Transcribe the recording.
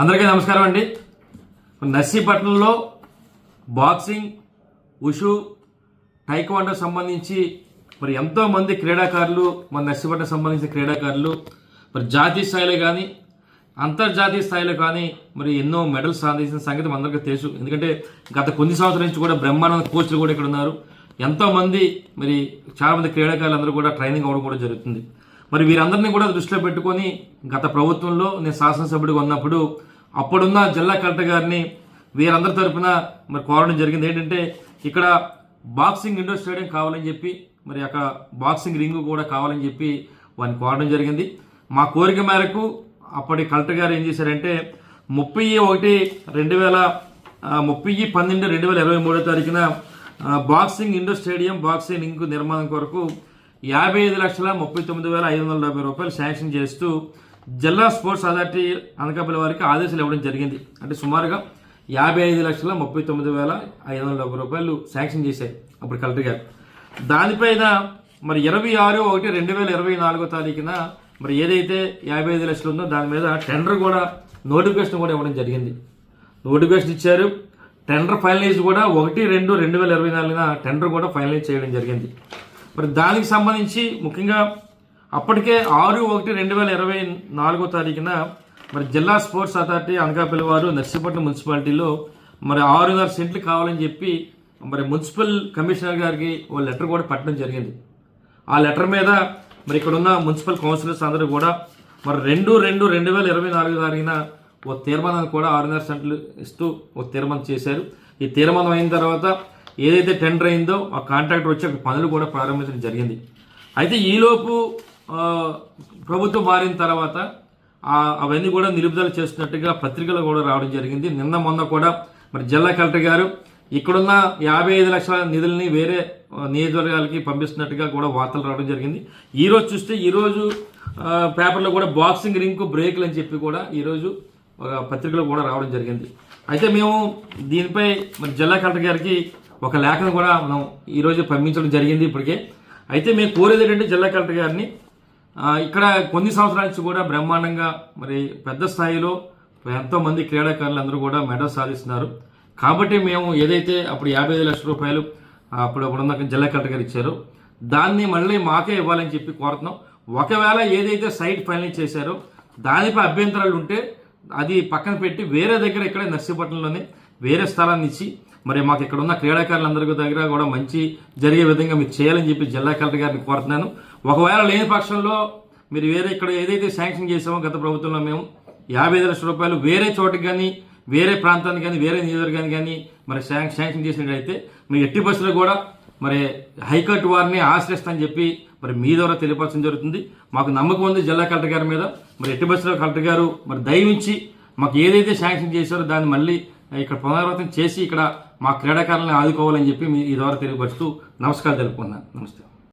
అందరికీ నమస్కారం అండి. నర్సీపట్నంలో బాక్సింగ్ ఉషు టైక్వాండో సంబంధించి మరి ఎంతో మంది క్రీడాకారులు మన నర్సీపట్నం సంబంధించిన క్రీడాకారులు మరి జాతీయ స్థాయిలో కానీ అంతర్జాతీయ స్థాయిలో కానీ మరి ఎన్నో మెడల్స్ సాధించిన సంగతి మనందరికీ తెలుసు. ఎందుకంటే గత కొన్ని సంవత్సరాల నుంచి కూడా బ్రహ్మానంద కోచ్లు కూడా ఇక్కడ ఉన్నారు. ఎంతోమంది మరి చాలామంది క్రీడాకారులు అందరూ కూడా ట్రైనింగ్ అవ్వడం కూడా జరుగుతుంది. మరి వీరందరినీ కూడా దృష్టిలో పెట్టుకొని గత ప్రభుత్వంలో నేను శాసనసభ్యుడిగా ఉన్నప్పుడు అప్పుడున్న జిల్లా కలెక్టర్ గారిని వీరందరి తరఫున మరి కోరడం జరిగింది. ఏంటంటే ఇక్కడ బాక్సింగ్ ఇండోర్ స్టేడియం కావాలని చెప్పి మరి అక్కడ బాక్సింగ్ రింగ్ కూడా కావాలని చెప్పి వారిని కోరడం జరిగింది. మా కోరిక మేరకు అప్పటి కలెక్టర్ గారు ఏం చేశారంటే ముప్పై ఒకటి రెండు వేల ముప్పై పన్నెండు రెండు వేల ఇరవై మూడో తారీఖున boxing indoor stadium boxing ring నిర్మాణం కొరకు యాభై ఐదు లక్షల ముప్పై తొమ్మిది వేల ఐదు వందల డెబ్బై రూపాయలు శాంక్షన్ చేస్తూ జిల్లా స్పోర్ట్స్ అథారిటీ అనకాపల్లి వారికి ఆదేశాలు ఇవ్వడం జరిగింది. అంటే సుమారుగా యాభై ఐదు లక్షల ముప్పై తొమ్మిది వేల ఐదు వందల డెబ్బై రూపాయలు శాంక్షన్ చేశారు అప్పుడు కలెక్టర్ గారు. దానిపైన మరి ఇరవై ఆరు ఒకటి రెండు వేల ఇరవై నాలుగో తారీఖున మరి ఏదైతే యాభై ఐదు లక్షలు ఉందో దాని మీద టెండర్ కూడా నోటిఫికేషన్ కూడా ఇవ్వడం జరిగింది. నోటిఫికేషన్ ఇచ్చారు. టెండర్ ఫైనలైజ్ కూడా ఒకటి రెండు రెండు వేల ఇరవై నాలుగున టెండర్ కూడా ఫైనలైజ్ చేయడం జరిగింది. మరి దానికి సంబంధించి ముఖ్యంగా అప్పటికే ఆరు ఒకటి రెండు వేల ఇరవై నాలుగో తారీఖున మరి జిల్లా స్పోర్ట్స్ అథారిటీ అనకాపల్లి వారు నర్సీపట్నం మున్సిపాలిటీలో మరి ఆరున్నర సెంట్లు కావాలని చెప్పి మరి మున్సిపల్ కమిషనర్ గారికి ఓ లెటర్ కూడా పెట్టడం జరిగింది. ఆ లెటర్ మీద మరి ఇక్కడ ఉన్న మున్సిపల్ కౌన్సిలర్స్ అందరూ కూడా మరి రెండు రెండు రెండు వేల ఇరవై నాలుగు తారీఖున ఓ తీర్మానాన్ని కూడా ఆరున్నర సెంట్లు ఇస్తూ ఓ తీర్మానం చేశారు. ఈ తీర్మానం అయిన తర్వాత ఏదైతే టెండర్ అయిందో ఆ కాంట్రాక్టర్ వచ్చి అక్కడ పనులు కూడా ప్రారంభించడం జరిగింది. అయితే ఈలోపు ప్రభుత్వం మారిన తర్వాత అవన్నీ కూడా నిలుపుదల చేస్తున్నట్టుగా పత్రికలు కూడా రావడం జరిగింది. నిన్న మొన్న కూడా మరి జిల్లా కలెక్టర్ గారు ఇక్కడున్న యాభై ఐదు లక్షల నిధుల్ని వేరే నియోజకవర్గాలకి పంపిస్తున్నట్టుగా కూడా వార్తలు రావడం జరిగింది. ఈరోజు చూస్తే ఈరోజు పేపర్లో కూడా బాక్సింగ్ రింగ్ బ్రేక్లు అని చెప్పి కూడా ఈరోజు ఒక పత్రికలో కూడా రావడం జరిగింది. అయితే మేము దీనిపై మరి జిల్లా కలెక్టర్ గారికి ఒక లేఖను కూడా మనం ఈరోజు పంపించడం జరిగింది ఇప్పటికే. అయితే మేము కోరేది ఏంటంటే జిల్లా కలెక్టర్ గారిని ఇక్కడ కొన్ని సంవత్సరాల నుంచి కూడా బ్రహ్మాండంగా మరి పెద్ద స్థాయిలో ఎంతో మంది క్రీడాకారులు అందరూ కూడా మెడల్ సాధిస్తున్నారు. కాబట్టి మేము ఏదైతే అప్పుడు యాభై ఐదు లక్షల రూపాయలు అప్పుడు అప్పుడున్న జిల్లా కలెక్టర్ గారు ఇచ్చారో దాన్ని మళ్ళీ మాకే ఇవ్వాలని చెప్పి కోరుతున్నాం. ఒకవేళ ఏదైతే సైట్ ఫైనల్ చేశారో దానిపై అభ్యంతరాలు ఉంటే అది పక్కన పెట్టి వేరే దగ్గర ఇక్కడ నర్సీపట్నంలోనే వేరే స్థలాన్ని ఇచ్చి మరి మాకు ఇక్కడ ఉన్న క్రీడాకారులందరికీ దగ్గర కూడా మంచి జరిగే విధంగా మీరు చేయాలని చెప్పి జిల్లా కలెక్టర్ గారిని కోరుతున్నాను. ఒకవేళ లేని పక్షంలో మీరు వేరే ఇక్కడ ఏదైతే శాంక్షన్ చేసామో గత ప్రభుత్వంలో మేము యాభై ఐదు లక్షల రూపాయలు వేరే చోటుకి కానీ వేరే ప్రాంతానికి కానీ వేరే నియోజకవర్గానికి కానీ మరి శాంక్- శాంక్షన్ చేసినట్లయితే మీ ఎట్టి బస్సులు కూడా మరి హైకోర్టు వారిని ఆశ్రయిస్తామని చెప్పి మరి మీ ద్వారా తెలియపరచడం జరుగుతుంది. మాకు నమ్మకం ఉంది జిల్లా కలెక్టర్ గారి మీద. మరి ఎట్టి బస్సులో కలెక్టర్ గారు మరి దయవించి మాకు ఏదైతే శాంక్షన్ చేశారో దాన్ని మళ్ళీ ఇక్కడ పునరావృతం చేసి ఇక్కడ మా క్రీడాకారులను ఆదుకోవాలని చెప్పి మీ ఈ ద్వారా తెలియపరుస్తూ నమస్కారం తెలుపుకున్నాను నమస్తే.